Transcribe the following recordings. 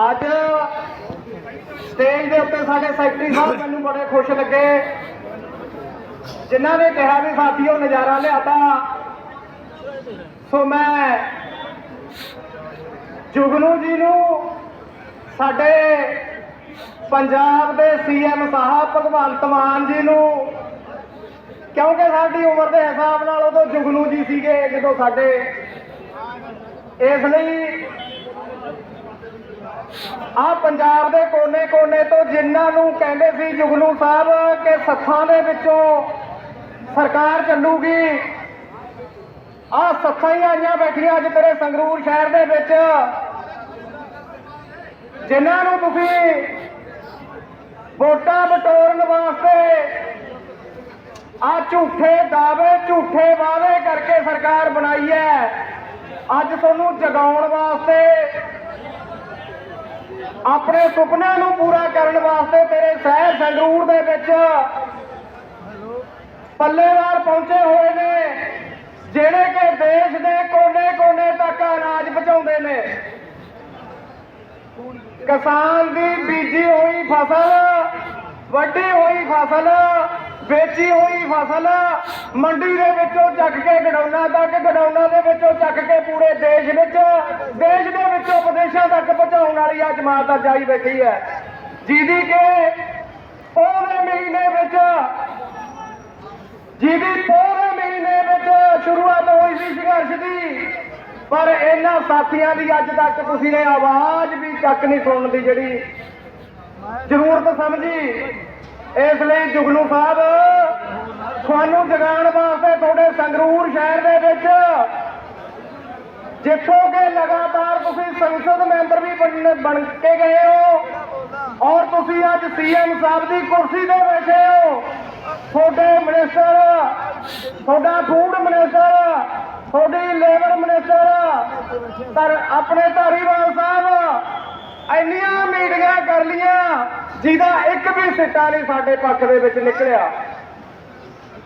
ਅੱਜ ਸਟੇਜ ਦੇ ਉੱਤੇ ਸਾਡੇ ਸੈਕਟਰੀ ਸਾਹਿਬ ਮੈਨੂੰ ਬੜੇ ਖੁਸ਼ ਲੱਗੇ। ਜਿਨ੍ਹਾਂ ਨੇ ਕਿਹਾ ਵੀ ਸਾਥੀਓ, ਨਜ਼ਾਰਾ ਲਿਆਤਾ ਸੋ ਮੈਂ ਜੁਗਨੂ ਜੀ ਨੂੰ ਸਾਡੇ ਪੰਜਾਬ ਦੇ ਸੀਐਮ ਸਾਹਿਬ ਭਗਵੰਤ ਮਾਨ ਜੀ ਨੂੰ, ਕਿਉਂਕਿ ਸਾਡੀ ਉਮਰ ਦੇ ਹਿਸਾਬ ਨਾਲ ਉਦੋਂ ਜੁਗਨੂ ਜੀ ਸੀਗੇ ਜਦੋਂ ਸਾਡੇ, ਇਸ ਲਈ ਆ ਪੰਜਾਬ ਦੇ ਕੋਨੇ-ਕੋਨੇ ਤੋਂ ਜਿਨ੍ਹਾਂ ਨੂੰ ਕਹਿੰਦੇ ਸੀ ਜੁਗਨੂ ਸਾਹਿਬ ਕਿ ਸੱਥਾਂ ਦੇ ਵਿੱਚੋਂ ਸਰਕਾਰ ਚੱਲੂਗੀ, ਆ ਸੱਥਾਂ ਹੀ ਆਈਆਂ ਬੈਠੀਆਂ ਅੱਜ ਤੇਰੇ ਸੰਗਰੂਰ ਸ਼ਹਿਰ ਦੇ ਵਿੱਚ। ਜਿਨ੍ਹਾਂ ਨੂੰ ਤੁਸੀਂ ਵੋਟਾਂ ਬਟੋਰਨ ਵਾਸਤੇ ਆ ਝੂਠੇ ਦਾਅਵੇ, ਝੂਠੇ ਵਾਅਦੇ ਕਰਕੇ ਸਰਕਾਰ ਬਣਾਈ ਹੈ। ਅੱਜ ਤੁਹਾਨੂੰ ਜਗਾਉਣ ਵਾਸਤੇ ਆਪਣੇ ਸੁਪਨਿਆਂ ਨੂੰ ਪੂਰਾ ਕਰਨ ਵਾਸਤੇ ਤੇਰੇ ਸ਼ਹਿਰ ਸੰਗਰੂਰ ਦੇ ਵਿੱਚ ਪੱਲੇਵਾਲ ਪਹੁੰਚੇ ਹੋਏ ਨੇ, ਜਿਹੜੇ ਕਿ ਦੇਸ਼ ਦੇ ਕੋਨੇ-ਕੋਨੇ ਤੱਕ ਅਨਾਜ ਪਹੁੰਚਾਉਂਦੇ ਨੇ। ਕਿਸਾਨ ਦੀ ਬੀਜੀ ਹੋਈ ਫਸਲ ਵੱਡੀ ਹੋਈ ਫਸਲ, ਵੇਚੀ ਹੋਈ ਫਸਲ, ਮੰਡੀ ਦੇ ਵਿੱਚੋਂ ਚੱਕ ਗਡਾਉਣਾ ਤੱਕ ਗਡਾਉਣਾ ਦੇ ਵਿੱਚੋਂ ਚੱਕ ਕੇ ਪੂਰੇ ਦੇਸ਼ ਵਿੱਚ, ਦੇਸ਼ ਦੇ ਵਿੱਚੋਂ ਵਿਦੇਸ਼ਾਂ ਤੱਕ ਪਹੁੰਚਾਉਣ ਵਾਲੀ ਆ ਜਮਾਤ ਅੱਜ ਆਈ ਬੈਠੀ ਹੈ। ਜਿਹਦੀ ਕਿ ਉਹਦੇ ਮਹੀਨੇ ਵਿੱਚ, ਜਿਹਦੀ ਪੂਰੇ ਮਹੀਨੇ ਵਿੱਚ ਸ਼ੁਰੂਆਤ ਹੋਈ ਸੀ ਸੰਘਰਸ਼ ਦੀ, ਪਰ ਇਹਨਾਂ ਸਾਥੀਆਂ ਦੀ ਅੱਜ ਤੱਕ ਤੁਸੀਂ ਨੇ ਆਵਾਜ਼ ਵੀ ਤੱਕ ਨਹੀਂ ਸੁਣਨ ਦੀ ਜਿਹੜੀ ਜ਼ਰੂਰਤ ਸਮਝੀ। ਇਸ ਲਈ ਜੁਗਨੂ ਸਾਹਿਬ ਤੁਹਾਨੂੰ ਜਗਾਉਣ ਵਾਸਤੇ ਤੁਹਾਡੇ ਸੰਗਰੂਰ ਸ਼ਹਿਰ ਦੇ ਵਿੱਚ ਜਿੱਥੋਂ ਕਿ ਲਗਾਤਾਰ ਤੁਸੀਂ ਸੰਸਦ ਮੈਂਬਰ ਵੀ ਬਣ ਬਣ ਕੇ ਗਏ ਹੋ। ਔਰ ਤੁਸੀਂ ਅੱਜ ਸੀਐਮ ਸਾਹਿਬ ਦੀ ਕੁਰਸੀ ਤੇ ਬੈਠੇ ਹੋ। ਤੁਹਾਡੇ ਮਿਨਿਸਟਰ, ਤੁਹਾਡਾ ਫੂਡ ਮਿਨਿਸਟਰ, ਤੁਹਾਡੀ ਲੇਬਰ ਮਿਨਿਸਟਰ ਪਰ ਆਪਣੇ ਧਾਰੀਵਾਲ ਸਾਹਿਬ, ਇੰਨੀਆਂ ਮੀਟਿੰਗਾਂ ਕਰ ਲੀਆਂ ਜਿਹਦਾ ਇੱਕ ਵੀ ਸਿੱਟਾ ਨਹੀਂ ਸਾਡੇ ਪੱਖ ਦੇ ਵਿੱਚ ਨਿਕਲਿਆ।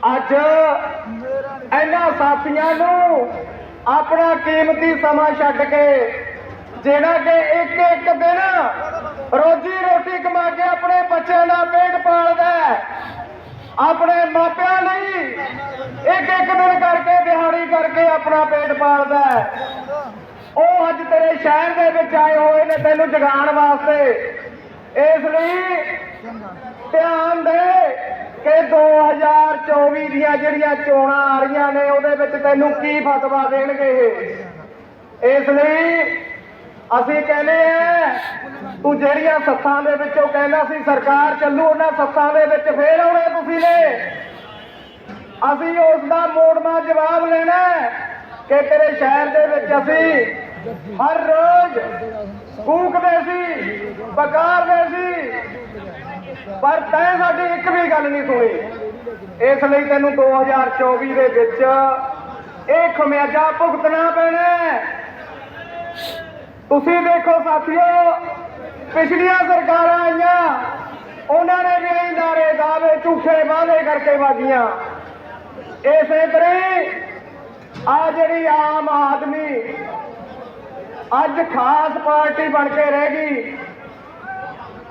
ਅੱਜ ਇਹਨਾਂ ਸਾਥੀਆਂ ਨੂੰ ਆਪਣਾ ਕੀਮਤੀ ਸਮਾਂ ਛੱਡ ਕੇ, ਜਿਹੜਾ ਕਿ ਇੱਕ ਇੱਕ ਦਿਨ ਰੋਜੀ ਰੋਟੀ ਕਮਾ ਕੇ ਆਪਣੇ ਬੱਚਿਆਂ ਦਾ ਪੇਟ ਪਾਲਦਾ ਆਪਣੇ ਮਾਪਿਆਂ ਲਈ ਇੱਕ ਇੱਕ ਦਿਨ ਕਰਕੇ, ਦਿਹਾੜੀ ਕਰਕੇ ਆਪਣਾ ਪੇਟ ਪਾਲਦਾ ਉਹ ਅੱਜ ਤੇਰੇ ਸ਼ਹਿਰ ਦੇ ਵਿੱਚ ਆਏ ਹੋਏ ਨੇ ਤੈਨੂੰ ਜਗਾਉਣ ਵਾਸਤੇ। ਇਸ ਲਈ ਧਿਆਨ ਦੇ ਕਿ 2024 ਦੀਆਂ ਜਿਹੜੀਆਂ ਚੋਣਾਂ ਆ ਰਹੀਆਂ ਨੇ, ਉਹਦੇ ਵਿੱਚ ਤੈਨੂੰ ਕੀ ਫਤਵਾ ਦੇਣਗੇ ਇਹ? ਇਸ ਲਈ ਅਸੀਂ ਕਹਿੰਦੇ ਆ ਤੂੰ ਜਿਹੜੀਆਂ ਸੱਥਾਂ ਦੇ ਵਿੱਚੋਂ ਕਹਿੰਦਾ ਸੀ, ਸਰਕਾਰ ਚੱਲੂ ਉਹਨਾਂ ਸੱਥਾਂ ਦੇ ਵਿੱਚ, ਫੇਰ ਆਉਣੇ ਤੁਸੀਂ ਨੇ। ਅਸੀਂ ਉਸ ਦਾ ਮੋੜਮਾ ਜਵਾਬ ਲੈਣਾ ਕਿ ਤੇਰੇ ਸ਼ਹਿਰ ਦੇ ਵਿੱਚ ਅਸੀਂ ਹਰ ਰੋਜ਼ ਕੂਕਦੇ ਸੀ ਪਕਾਰਦੇ ਸੀ ਪਰ ਤੈਂ ਸਾਡੀ ਇੱਕ ਵੀ ਗੱਲ ਨਹੀਂ ਸੁਣੀ। ਇਸ ਲਈ ਤੈਨੂੰ 2024 ਦੇ ਵਿੱਚ ਇਹ ਖਮਿਆਜਾ ਭੁਗਤਣਾ ਪੈਣਾ ਤੁਸੀਂ ਦੇਖੋ ਸਾਥੀਓ, ਪਿਛਲੀਆਂ ਸਰਕਾਰਾਂ ਆਈਆਂ, ਉਹਨਾਂ ਨੇ ਵੀ ਇਹ ਨਾਰੇ ਦਾਅਵੇ ਝੂਠੇ ਵਾਅਦੇ ਕਰਕੇ ਵਾਗੀਆਂ ਇਸੇ ਤਰ੍ਹਾਂ ਆ ਜਿਹੜੀ ਆਮ ਆਦਮੀ ਅੱਜ ਖਾਸ ਪਾਰਟੀ ਬਣ ਕੇ ਰਹਿ ਗਈ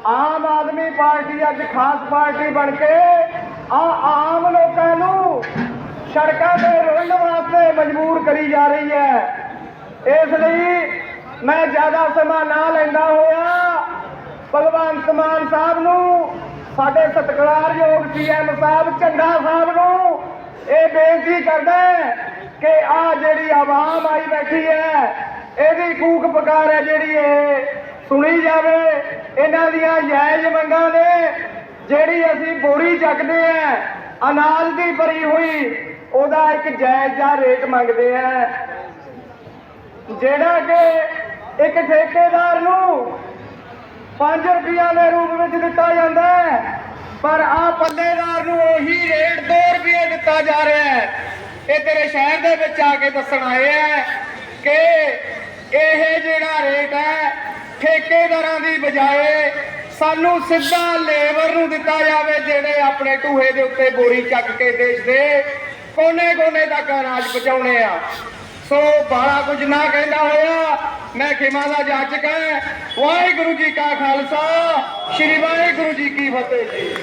ਆਮ ਆਦਮੀ ਪਾਰਟੀ ਅੱਜ ਖਾਸ ਪਾਰਟੀ ਬਣ ਕੇ ਆ ਆਮ ਲੋਕਾਂ ਨੂੰ ਸੜਕਾਂ ਤੇ ਰੋਲਣ ਵਾਸਤੇ ਮਜਬੂਰ ਕਰੀ ਜਾ ਰਹੀ ਹੈ। ਇਸ ਲਈ ਮੈਂ ਜ਼ਿਆਦਾ ਸਮਾਂ ਨਾ ਲੈਂਦਾ ਹੋਇਆ। ਭਗਵੰਤ ਮਾਨ ਸਾਹਿਬ ਨੂੰ, ਸਾਡੇ ਸਤਿਕਾਰਯੋਗ ਸੀਐਮ ਸਾਹਿਬ, ਝੰਡਾ ਸਾਹਿਬ ਨੂੰ ਇਹ ਬੇਨਤੀ ਕਰਦਾ ਕਿ ਆ ਜਿਹੜੀ ਆਵਾਮ ਆਈ ਬੈਠੀ ਹੈ, ਇਹਦੀ ਕੂਕ ਪਕਾਰ ਹੈ ਜਿਹੜੀ ਇਹ ਸੁਣੀ ਜਾਵੇ, ਇਹਨਾਂ ਦੀਆਂ ਜਾਇਜ਼ ਮੰਗਾਂ ਨੇ, ਜਿਹੜੀ ਅਸੀਂ ਬੋਰੀ ਚੱਕਦੇ ਆ, ਅਨਾਜ ਦੀ ਭਰੀ ਹੋਈ, ਉਹਦਾ ਇੱਕ ਜਾਇਜ਼ ਜਿਹਾ ਰੇਟ ਮੰਗਦੇ ਆ। ਜਿਹੜਾ ਕਿ ਇੱਕ ਠੇਕੇਦਾਰ ਨੂੰ 5 ਰੁਪਈਆ ਦੇ ਰੂਪ ਵਿੱਚ ਦਿੱਤਾ ਜਾਂਦਾ ਹੈ, ਪਰ ਆ ਪੱਲੇਦਾਰ ਨੂੰ ਉਹੀ ਰੇਟ 2 ਰੁਪਏ ਦਿੱਤਾ ਜਾ ਰਿਹਾ ਹੈ। ਇਹ ਤੇਰੇ ਸ਼ਹਿਰ ਦੇ ਵਿੱਚ ਆ ਕੇ ਦੱਸਣ ਆਏ ਹੈ ਕਿ ਇਹ ਜਿਹੜਾ ਰੇਟ ਹੈ ਠੇਕੇਦਾਰਾਂ ਦੀ ਬਜਾਏ ਸਾਨੂੰ ਸਿੱਧਾ ਲੇਬਰ ਨੂੰ ਦਿੱਤਾ ਜਾਵੇ, ਜਿਹੜੇ ਆਪਣੇ ਟੂਹੇ ਦੇ ਉੱਤੇ ਬੋਰੀ ਚੱਕ ਕੇ ਦੇਸ਼ ਦੇ ਕੋਨੇ-ਕੋਨੇ ਤੱਕ ਅਨਾਜ ਪਹੁੰਚਾਉਣੇ ਆ। ਸੋ ਬਾਲਾ ਕੁਝ ਨਾ ਕਹਿੰਦਾ ਹੋਇਆ, ਮੈਂ ਮਹਿਕਮਾ ਦਾ ਜਾਚਕ ਹੈ। ਵਾਹਿਗੁਰੂ ਜੀ ਕਾ ਖਾਲਸਾ, ਸ੍ਰੀ ਵਾਹਿਗੁਰੂ ਜੀ ਕੀ ਫਤਿਹ ਜੀ।